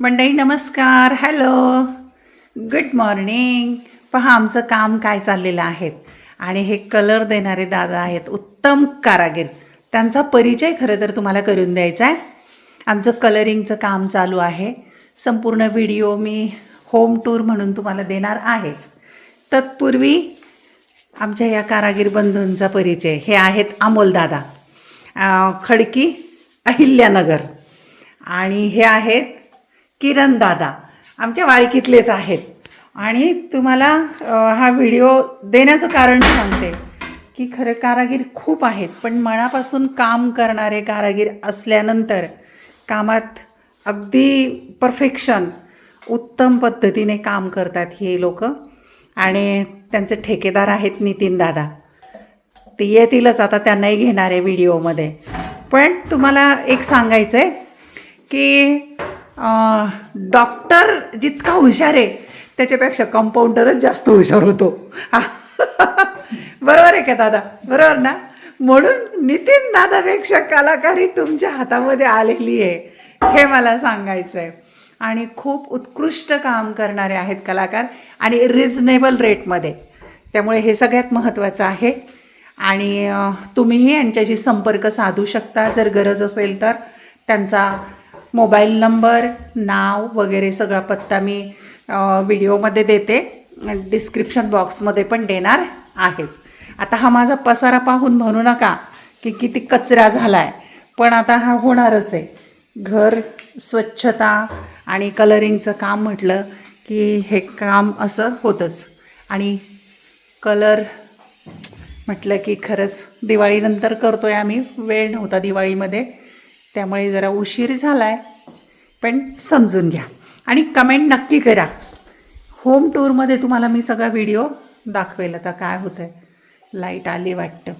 मंडळी नमस्कार. Hello good morning पहा आमचं काम काय चाललेलं आहे? आणि हे कलर देणारे दादा आहेत उत्तम कारागीर. त्यांचा परिचय खरं तर तुम्हाला करून द्यायचा आहे. आमचं कलरिंगचं काम चालू आहे. संपूर्ण व्हिडिओ मी होम टूर म्हणून तुम्हाला देणार आहेच. तत्पूर्वी आमच्या या कारागीर बंधूंचा परिचय. हे आहेत अमोलदादा खडकी अहिल्यानगर. आणि हे आहेत किरण दादा. आमच्या वाळकीतलेच आहेत. आणि तुम्हाला हा व्हिडिओ देण्याचं कारण सांगते की खरं कारागीर खूप आहेत पण मनापासून काम करणारे कारागीर असल्यानंतर कामात अगदी परफेक्शन उत्तम पद्धतीने काम करतात हे लोक. आणि त्यांचे ठेकेदार आहेत नितीन दादा. ते येतीलच आता त्यांनाही घेणार आहे व्हिडिओमध्ये. पण तुम्हाला एक सांगायचं आहे की डॉक्टर जितका हुशार आहे त्याच्यापेक्षा कंपाऊंडरच जास्त हुशार होतो. बरोबर आहे का दादा? बरोबर ना? म्हणून नितीन दादापेक्षा कलाकारी तुमच्या हातामध्ये आलेली आहे हे मला सांगायचं आहे आणि खूप उत्कृष्ट काम करणारे आहेत कलाकार आणि रिजनेबल रेटमध्ये त्यामुळे हे सगळ्यात महत्त्वाचं आहे. आणि तुम्हीही यांच्याशी संपर्क साधू शकता. जर गरज असेल तर त्यांचा मोबाईल नंबर नाव वगैरे सगळा पत्ता मी व्हिडिओमध्ये देते. डिस्क्रिप्शन बॉक्समध्ये पण देणार आहेच. आता हा माझा पसारा पाहून म्हणू नका की किती कचरा झाला आहे पण आता हा होणारच आहे. घर स्वच्छता आणि कलरिंगचं काम म्हटलं की हे काम असं होतंच. आणि कलर म्हटलं की खरंच दिवाळीनंतर करतो आहे आम्ही. वेळ नव्हता दिवाळीमध्ये. त्यामुळे जरा उशीर झाला आहे पण समजून घ्या. आणि कमेंट नक्की करा. होम टूरमध्ये तुम्हाला मी सगळा व्हिडिओ दाखवेल. आता काय होतं आहे लाइट आली वाटतं.